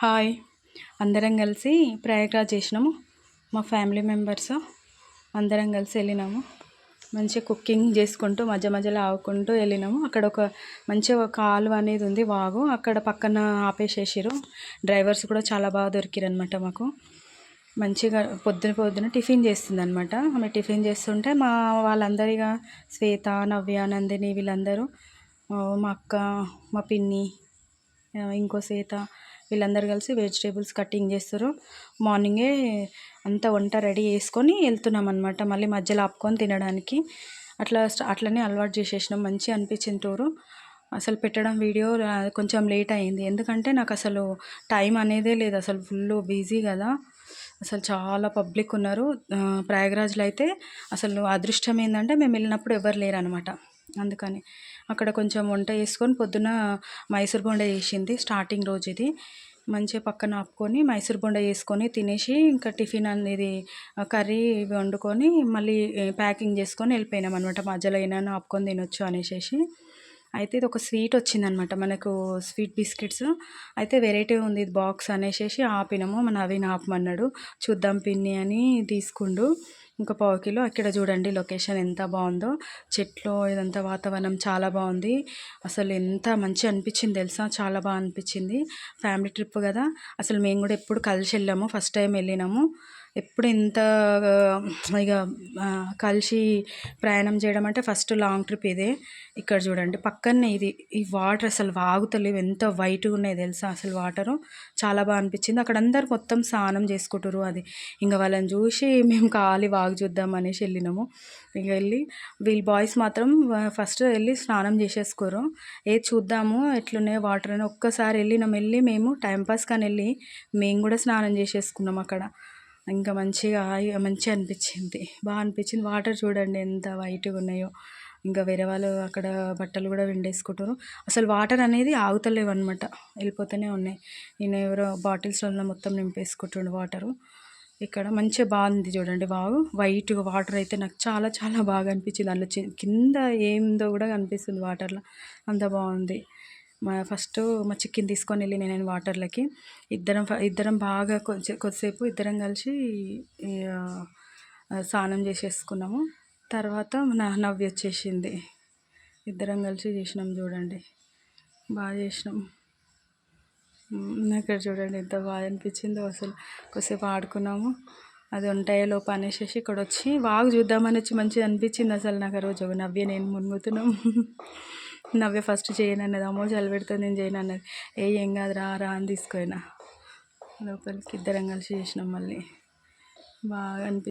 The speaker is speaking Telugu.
హాయ్. అందరం కలిసి ప్రయాగరాజ్ చేసినాము. మా ఫ్యామిలీ మెంబర్స్ అందరం కలిసి వెళ్ళినాము. మంచిగా కుకింగ్ చేసుకుంటూ మధ్య మధ్యలో ఆవుకుంటూ వెళ్ళినాము. అక్కడ ఒక మంచి ఒక కాలువ అనేది ఉంది వాగు. అక్కడ పక్కన ఆపేసేసారు డ్రైవర్స్ కూడా చాలా బాగా దొరికారు అనమాట మాకు. మంచిగా పొద్దున పొద్దున టిఫిన్ చేస్తుంది అనమాట ఆమె టిఫిన్ చేస్తుంటే మా వాళ్ళందరిగా శ్వేత నవ్య నందిని వీళ్ళందరూ మా అక్క మా పిన్ని ఇంకో శ్వేత వీళ్ళందరూ కలిసి వెజిటేబుల్స్ కటింగ్ చేస్తారు. మార్నింగే అంతా వంట రెడీ చేసుకొని వెళ్తున్నాం అనమాట మళ్ళీ మధ్యలో ఆపుకొని తినడానికి. అట్లా అట్లనే అలవాటు చేసేసినాం. మంచిగా అనిపించింది టూరు అసలు పెట్టడం వీడియో కొంచెం లేట్ అయింది. ఎందుకంటే నాకు అసలు టైం అనేదే లేదు. అసలు ఫుల్ బిజీ కదా. అసలు చాలా పబ్లిక్ ఉన్నారు. ప్రయాగరాజ్లో అయితే అసలు అదృష్టం ఏంటంటే మేము వెళ్ళినప్పుడు ఎవరు లేరు అనమాట అందుకని అక్కడ కొంచెం వంట చేసుకొని పొద్దున మైసూర్ బొండ చేసింది స్టార్టింగ్ రోజు ఇది. మంచిగా పక్కన ఆపుకొని మైసూర్ బొండ చేసుకొని తినేసి ఇంకా టిఫిన్ అనేది కర్రీ వండుకొని మళ్ళీ ప్యాకింగ్ చేసుకొని వెళ్ళిపోయినాం అనమాట మధ్యలో ఏమైనా ఆపుకొని తినొచ్చు అనేసి అయితే ఇది ఒక స్వీట్ వచ్చిందనమాట. మనకు స్వీట్ బిస్కెట్స్. అయితే వెరైటీ ఉంది ఇది బాక్స్ అనేసి ఆపినాము. మన అవి ఆపమన్నాడు. చూద్దాం పిన్ని అని తీసుకుండు. ఇంకా పావు కిలో. అక్కడ చూడండి లొకేషన్ ఎంత బాగుందో. చెట్లు ఇదంతా వాతావరణం చాలా బాగుంది. అసలు ఎంత మంచి అనిపించింది తెలుసా? చాలా బాగా అనిపించింది. ఫ్యామిలీ ట్రిప్ కదా. అసలు మేము కూడా ఎప్పుడు కలిసి వెళ్ళాము. ఫస్ట్ టైం వెళ్ళినాము. ఎప్పుడు ఇంత ఇక కలిసి ప్రయాణం చేయడం అంటే ఫస్ట్ లాంగ్ ట్రిప్ ఇదే. ఇక్కడ చూడండి పక్కనే ఇది ఈ వాటర్ అసలు వాగుతలేవు. ఎంత వైట్గా ఉన్నాయి తెలుసా అసలు వాటరు. చాలా బాగా అనిపించింది. అక్కడ అందరు మొత్తం స్నానం చేసుకుంటారు అది. ఇంకా వాళ్ళని చూసి మేము కాలి వాగు చూద్దాం అనేసి వెళ్ళినాము. ఇక వెళ్ళి వీళ్ళు బాయ్స్ మాత్రం ఫస్ట్ వెళ్ళి స్నానం చేసేసుకోరు ఏ చూద్దాము ఎట్లున్నాయో వాటర్ అని ఒక్కసారి వెళ్ళినాం. వెళ్ళి మేము టైంపాస్ కానీ వెళ్ళి మేము కూడా స్నానం చేసేసుకున్నాం అక్కడ. ఇంకా మంచిగా మంచిగా అనిపించింది. బాగా అనిపించింది. వాటర్ చూడండి ఎంత వైట్గా ఉన్నాయో. ఇంకా వేరే వాళ్ళు అక్కడ బట్టలు కూడా విండేసుకుంటారు అసలు వాటర్ అనేది ఆగుతలేవు అనమాట వెళ్ళిపోతూనే ఉన్నాయి. నేను ఎవరో బాటిల్స్లో మొత్తం నింపేసుకుంటుండే వాటరు. ఇక్కడ మంచిగా బాగుంది చూడండి. బాగు వైట్గా వాటర్ అయితే నాకు చాలా చాలా బాగా అనిపించింది. అందులో కింద ఏందో కూడా కనిపిస్తుంది వాటర్లో. అంత బాగుంది. మా ఫస్ట్ మా చికెన్ తీసుకొని వెళ్ళి నేను వాటర్లకి. ఇద్దరం ఇద్దరం బాగా కొంచెం కొద్దిసేపు ఇద్దరం కలిసి స్నానం చేసేసుకున్నాము. తర్వాత నా నవ్వి వచ్చేసింది. ఇద్దరం కలిసి చేసినాం చూడండి. బాగా చేసినాం. ఇక్కడ చూడండి ఎంత బాగా అనిపించిందో అసలు. కొద్దిసేపు ఆడుకున్నాము. అది ఉంటాయో లోపు అనేసి ఇక్కడ వచ్చి బాగా చూద్దామని వచ్చి మంచిగా అనిపించింది అసలు నాకు ఆ రోజు. నవ్వి నేను మునుగుతున్నాం. నవ్వే ఫస్ట్ చేయను అన్నది. అమ్మో చలి పెడుతుంది నేను చేయను అన్నది. ఏ ఏం కాదు రా రా అని తీసుకుపోయినా. లోపలికి ఇద్దరం కలిసి చేసినాం మళ్ళీ. బాగా అనిపి